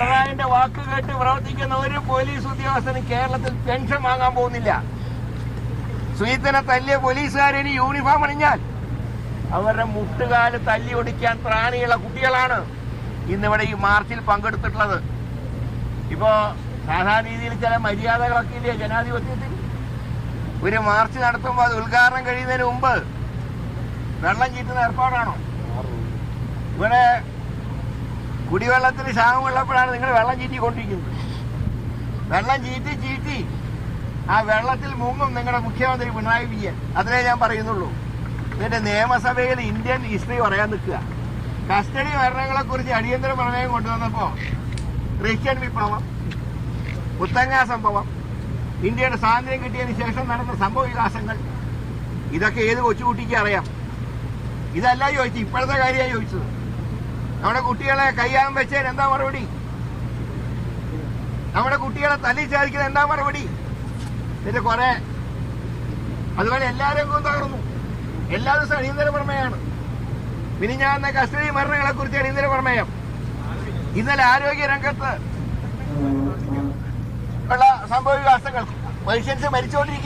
പിണറായിന്റെ വാക്ക് കേട്ട് പ്രവർത്തിക്കുന്ന ഒരു പോലീസ് ഉദ്യോഗസ്ഥനും കേരളത്തിൽ പെൻഷൻ വാങ്ങാൻ പോകുന്നില്ല. സുഹൃത്തിനെ തല്ലിയ പോലീസുകാരിനി യൂണിഫോം അണിഞ്ഞാൽ അവരുടെ മുട്ടുകാൽ തല്ലി ഒടിക്കാൻ പ്രാണിയുള്ള കുട്ടികളാണ് ഇന്നിവിടെ ഈ മാർച്ചിൽ പങ്കെടുത്തിട്ടുള്ളത്. ഇപ്പോ സാധാരണ രീതിയിൽ ചില മര്യാദകളൊക്കെ ഇല്ലേ ജനാധിപത്യത്തിൽ? ഒരു മാർച്ച് നടത്തുമ്പോൾ അത് ഉദ്ഘാടനം കഴിയുന്നതിന് മുമ്പ് വെള്ളം ചീറ്റുന്ന ഏർപ്പാടാണോ? ഇവിടെ കുടിവെള്ളത്തിന് ക്ഷാമമുള്ളപ്പോഴാണ് നിങ്ങൾ വെള്ളം ചീറ്റിക്കൊണ്ടിരിക്കുന്നത്. വെള്ളം ചീറ്റി ചീറ്റി. ആ വെള്ളത്തിൽ മുങ്ങും നിങ്ങളുടെ മുഖ്യമന്ത്രി പിണറായി വിജയൻ. അതിനെ ഞാൻ പറയുന്നുള്ളൂ. എന്നിട്ട് നിയമസഭയിൽ ഇന്ത്യൻ ഹിസ്റ്ററി പറയാൻ നിൽക്കുക. കസ്റ്റഡി മരണങ്ങളെ കുറിച്ച് അടിയന്തര പ്രമേയം കൊണ്ടുവന്നപ്പോ റഷ്യൻ വിപ്ലവം പുത്തങ്ങ സംഭവം ഇന്ത്യയുടെ സ്വാതന്ത്ര്യം കിട്ടിയതിന് ശേഷം നടന്ന സംഭവ വികാസങ്ങൾ ഇതൊക്കെ ഏത് കൊച്ചുകുട്ടിക്ക് അറിയാം? ഇതല്ല ചോദിച്ചു ഇപ്പോഴത്തെ കാര്യമാണ് ചോദിച്ചത്. നമ്മുടെ കുട്ടികളെ കയ്യാൻ വെച്ചതിന് എന്താ മറുപടി? നമ്മുടെ കുട്ടികളെ തല്ലി ചാരിക്കുന്ന എന്താ മറുപടി? പിന്നെ കുറെ അതുപോലെ എല്ലാ തകർന്നു. എല്ലാ ദിവസവും അടിയന്തര പ്രമേയാണ് പിന്നെ ഞാൻ കസ്റ്റഡി മരണങ്ങളെ കുറിച്ച് അടിയന്തര പ്രമേയം. ഇന്നലെ ആരോഗ്യ രംഗത്ത് ഉള്ള സംഭവ വികാസങ്ങൾ. മനുഷ്യൻസ് മരിച്ചുകൊണ്ടിരിക്കുക